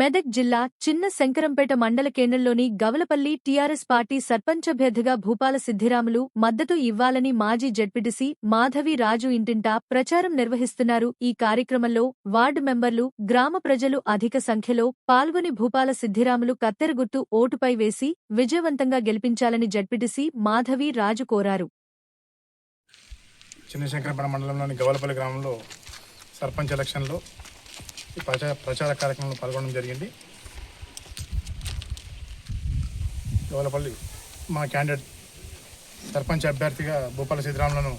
మెదక్ జిల్లా చిన్న శంకరంపేట మండల కేంద్రంలోని గవలపల్లి టీఆర్ఎస్ పార్టీ సర్పంచ్ అభ్యర్థిగా భూపాల సిద్ధిరాములు మద్దతు ఇవ్వాలని మాజీ జడ్పీటీసీ మాధవి రాజు ఇంటింటా ప్రచారం నిర్వహిస్తున్నారు. ఈ కార్యక్రమంలో వార్డు మెంబర్లు గ్రామ ప్రజలు అధిక సంఖ్యలో పాల్గొని భూపాల సిద్ధిరాములు కత్తెర గుర్తు ఓటుపై వేసి విజయవంతంగా గెలిపించాలని జడ్పీటీసీ మాధవి రాజు కోరారు. చిన్నశంకరపేట మండలంలోని గవలపల్లి గ్రామంలో సర్పంచ్ ఎలక్షన్లో ఈ ప్రచార ప్రచార కార్యక్రమంలో పాల్గొనడం జరిగింది. గవలపల్లి మా క్యాండిడేట్ సర్పంచ్ అభ్యర్థిగా భూపాల సీతారాములను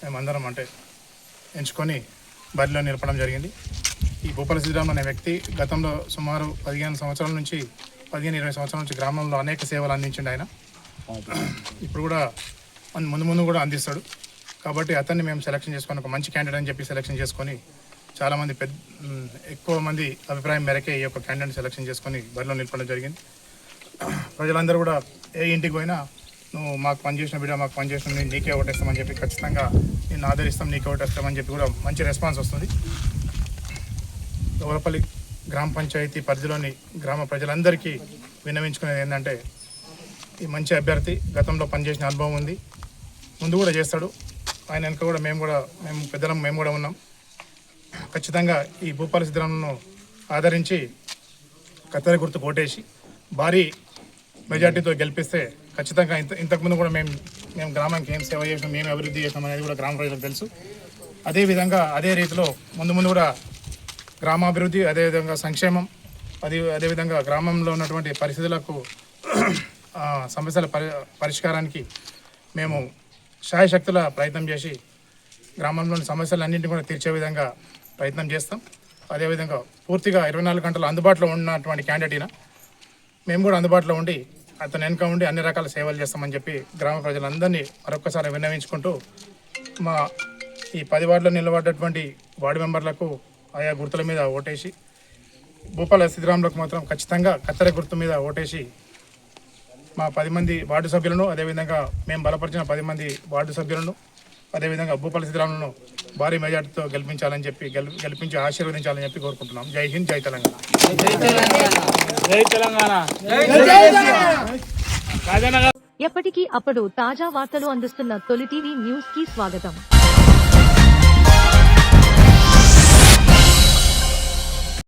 మేమందరం అంటే ఎంచుకొని బరిలో నిలపడం జరిగింది. ఈ భూపాల సిద్ధరాములు అనే వ్యక్తి గతంలో సుమారు పదిహేను సంవత్సరాల నుంచి పదిహేను ఇరవై సంవత్సరాల నుంచి గ్రామంలో అనేక సేవలు అందించండి ఆయన. ఇప్పుడు కూడా మన ముందు ముందు కూడా అందిస్తాడు. కాబట్టి అతన్ని మేము సెలెక్షన్ చేసుకొని ఒక మంచి క్యాండిడేట్ అని చెప్పి సెలెక్షన్ చేసుకొని చాలామంది పెద్ద ఎక్కువ మంది అభిప్రాయం మేరకే ఈ యొక్క క్యాండిడేట్ సెలెక్షన్ చేసుకొని బరిలో నిలపడం జరిగింది. ప్రజలందరూ కూడా ఏ ఇంటికి పోయినా నువ్వు మాకు పనిచేసిన బిడ్డ మాకు పనిచేసిన నేను నీకే ఓటేస్తామని చెప్పి ఖచ్చితంగా నేను ఆదరిస్తాం నీకే ఓటేస్తామని చెప్పి కూడా మంచి రెస్పాన్స్ వస్తుంది. గౌరపల్లి గ్రామ పంచాయతీ పరిధిలోని గ్రామ ప్రజలందరికీ విన్నవించుకునేది ఏంటంటే ఈ మంచి అభ్యర్థి గతంలో పనిచేసిన అనుభవం ఉంది. ముందు కూడా చేస్తాడు. ఆయన వెనుక కూడా మేము కూడా మేము పెద్దలం మేము కూడా ఉన్నాం. ఖచ్చితంగా ఈ భూపాల సిద్ధరామను ఆదరించి కత్తెర గుర్తు కోటేసి భారీ మెజార్టీతో గెలిపిస్తే ఖచ్చితంగా ఇంత ఇంతకుముందు కూడా మేము మేము గ్రామానికి ఏం సేవ చేసాం మేము అభివృద్ధి చేసాం అనేది కూడా గ్రామ ప్రజలకు తెలుసు. అదేవిధంగా అదే రీతిలో ముందు ముందు కూడా గ్రామాభివృద్ధి అదేవిధంగా సంక్షేమం అది అదేవిధంగా గ్రామంలో ఉన్నటువంటి పరిస్థితులకు సమస్యల పరి పరిష్కారానికి మేము శాయశక్తుల ప్రయత్నం చేసి గ్రామంలోని సమస్యలన్నింటినీ కూడా తీర్చే విధంగా ప్రయత్నం చేస్తాం. అదేవిధంగా పూర్తిగా ఇరవై నాలుగు గంటలు అందుబాటులో ఉన్నటువంటి క్యాండిడేట్ మేము కూడా అందుబాటులో ఉండి అతను వెనుక ఉండి అన్ని రకాల సేవలు చేస్తామని చెప్పి గ్రామ ప్రజలందరినీ మరొకసారి విన్నవించుకుంటూ మా ఈ పది వార్డులో నిలబడ్డటువంటి వార్డు మెంబర్లకు ఆయా గుర్తుల మీద ఓటేసి భూపాల సిద్ధిరాములకు మాత్రం ఖచ్చితంగా కత్తెర గుర్తు మీద ఓటేసి మా పది మంది వార్డు సభ్యులను అదేవిధంగా మేము బలపరిచిన పది మంది వార్డు సభ్యులను అదేవిధంగా భూపాల సిద్ధిరాములను భారీ మెజార్టీతో గెలిపించాలని చెప్పి గెలి గెలిపించి ఆశీర్వదించాలని చెప్పి కోరుకుంటున్నాం. జై హింద్ జై తెలంగాణ. జై తెలంగాణ. ఎప్పటికీ అప్పుడు తాజా వార్తలు అందిస్తున్న తొలి టీవీ న్యూస్కి స్వాగతం.